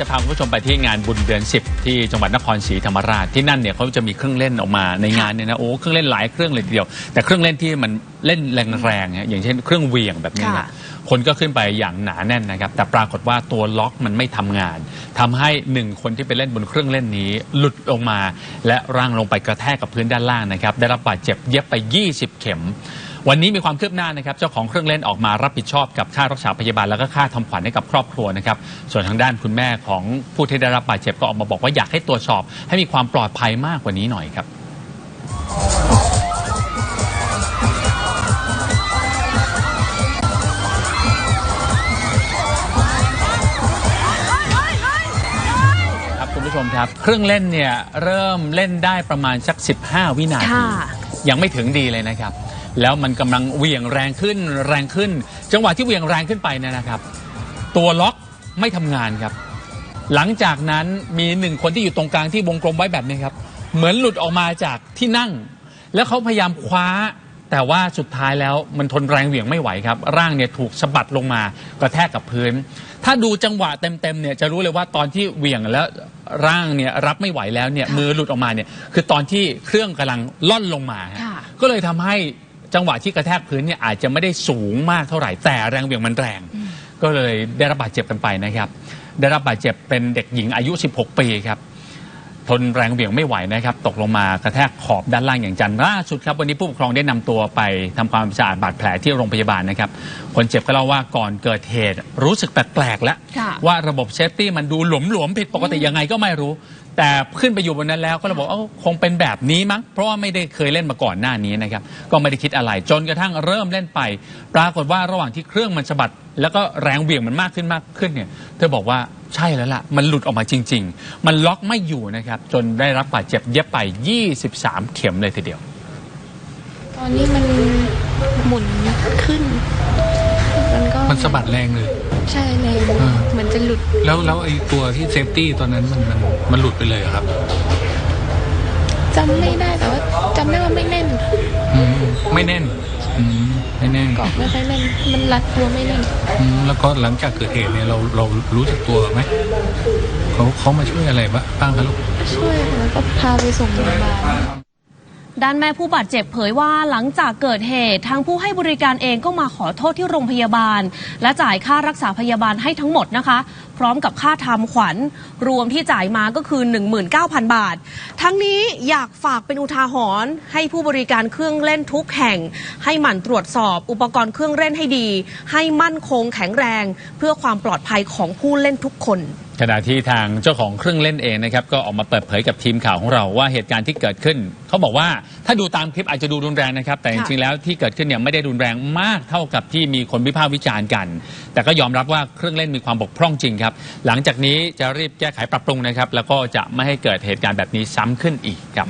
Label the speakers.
Speaker 1: จะพาคุณผู้ชมไปที่งานบุญเดือน 10 ที่จังหวัดนครศรีธรรมราชที่นั่นเนี่ยเขาจะมีเครื่องเล่นออกมาในงานเนี่ยนะโอ้เครื่องเล่นหลายเครื่องเลยทีเดียว แต่เครื่องเล่นที่มันเล่นแรงๆเนี่ยอย่างเช่นเครื่องเหวียงแบบนี้นะ
Speaker 2: ค่ะ
Speaker 1: คนก็ขึ้นไปอย่างหนาแน่นนะครับ แต่ปรากฏว่าตัวล็อกมันไม่ทำงานทำให้หนึ่งคนที่ไปเล่นบนเครื่องเล่นนี้ หลุดลงมา และร่างลงไปกระแทกกับพื้นด้านล่างนะครับได้รับบาดเจ็บเย็บไป 20 เข็ม วันนี้มีความคืบหน้านะครับ เจ้าของเครื่องเล่นออกมารับผิดชอบกับค่ารักษาพยาบาลแล้วก็ค่าทำขวัญให้กับครอบครัวนะครับ ส่วนทางด้านคุณแม่ของผู้ที่ได้รับบาดเจ็บก็ออกมาบอกว่าอยากให้ตรวจสอบ ให้มีความปลอดภัยมากกว่านี้หน่อยครับครับคุณผู้ชมครับ เครื่องเล่นเนี่ยเริ่มเล่นได้ประมาณสัก 15 วินาที
Speaker 2: ค่ะ
Speaker 1: ยังไม่ถึงดีเลยนะครับ แล้วมันกำลังเหวี่ยงแรงขึ้นแรงขึ้น จังหวะที่เหวี่ยงแรงขึ้นไปเนี่ยนะครับ ตัวล็อกไม่ทำงานครับ หลังจากนั้นมีหนึ่งคนที่อยู่ตรงกลางที่วงกลมไว้แบบนี้ครับ เหมือนหลุดออกมาจากที่นั่ง แล้วเขาพยายามคว้า แต่ว่าสุดท้ายแล้วมันทนแรงเหวี่ยงไม่ไหวครับ ร่างเนี่ยถูกสะบัดลงมากระแทกกับพื้น ถ้าดูจังหวะเต็มๆเนี่ยจะรู้เลยว่าตอนที่เหวี่ยงแล้วร่างเนี่ยรับไม่ไหวแล้วเนี่ยมือหลุดออกมาเนี่ยคือตอนที่เครื่องกำลังล่อนลงมาฮะ
Speaker 2: ค่ะ
Speaker 1: ก็เลยทำให้ จังหวะที่กระแทกพื้นเนี่ยอาจจะไม่ได้สูงมากเท่าไหร่แต่แรงเหวี่ยงมันแรง ก็เลยได้รับบาดเจ็บกันไปนะครับ ได้รับบาดเจ็บเป็นเด็กหญิงอายุ 16 ปีครับ ทนแรงเหวี่ยงไม่ไหวนะครับตกลงมากระแทกขอบด้านล่างอย่างจังล่าสุดครับวันนี้ผู้ปกครองได้นำตัวไปทำความสะอาดบาดแผลที่โรงพยาบาลนะครับคนเจ็บก็เล่าว่าก่อนเกิดเหตุรู้สึกแปลกๆแล้ว ว่าระบบเซฟตี้มันดูหลวมๆผิดปกติยังไงก็ไม่รู้ แต่ขึ้นไปอยู่บนนั้นแล้วก็เลยบอกเอ้าคงเป็นแบบนี้มั้งเพราะว่าไม่ได้เคยเล่นมาก่อนหน้านี้นะครับก็ไม่ได้คิดอะไรจนกระทั่งเริ่มเล่นไป ปรากฏว่าระหว่างที่เครื่องมันสะบัด แล้วก็แรงเหวี่ยงมันมากขึ้นมากขึ้นเนี่ยเธอบอกว่าใช่แล้วล่ะ มันหลุดออกมาจริง ๆ มันล็อกไม่อยู่นะครับ จนได้รับบาดเจ็บเย็บไป 23 เข็มเลยทีเดียว
Speaker 3: ตอนนี้มันหมุนขึ้น มันก็
Speaker 4: มันสะบัดแรงเลย
Speaker 3: ใช่แรง
Speaker 4: อ่า
Speaker 3: เหมือนจะหลุด
Speaker 4: แล้วแล้วไอ้ตัวที่เซฟตี้ตอนนั้นมันมันมันหลุดไปเลยเหรอครับ
Speaker 3: จำไม่ได้แต่ว่า จำได้ว่าไม่แน่น
Speaker 4: อืมไม่แน่นอืมไม่แน่น
Speaker 3: เกาะไม่ค่อยแน่นมันรัดตัวไม่แน่น
Speaker 4: อืมแล้วก็หลังจากเกิดเหตุเนี่ยเราเรารู้สึกตัวไหมเขาเขามาช่วยอะไรบ้างบ้างครับลูก
Speaker 3: ช่วยแล้วก็พาไปส่งโรงพยาบาล
Speaker 2: ด้านแม่ผู้บาดเจ็บเผยว่าหลังจากเกิดเหตุทางผู้ให้บริการเองก็มาขอโทษที่โรงพยาบาล และจ่ายค่ารักษาพยาบาลให้ทั้งหมดนะคะพร้อมกับค่าทำขวัญรวมที่จ่ายมาก็คือ 19,000 บาท ทั้งนี้อยากฝากเป็นอุทาหรณ์ให้ผู้บริการเครื่องเล่นทุกแห่ง ให้หมั่นตรวจสอบอุปกรณ์เครื่องเล่นให้ดี ให้มั่นคงแข็งแรง เพื่อความปลอดภัยของผู้เล่นทุกคน
Speaker 1: ขณะที่ทางเจ้าของเครื่องเล่นเองนะครับก็ออกมาเปิดเผยกับทีมข่าวของเราว่าเหตุการณ์ที่เกิดขึ้น เขาบอกว่า ถ้าดูตามคลิปอาจจะดูรุนแรงนะครับ แต่จริงๆแล้วที่เกิดขึ้นเนี่ยไม่ได้รุนแรงมากเท่ากับที่มีคนวิพากษ์วิจารณ์กัน แต่ก็ยอมรับว่าเครื่องเล่นมีความบกพร่องจริงครับ หลังจากนี้จะรีบแก้ไขปรับปรุงนะครับ แล้วก็จะไม่ให้เกิดเหตุการณ์แบบนี้ซ้ำขึ้นอีกครับ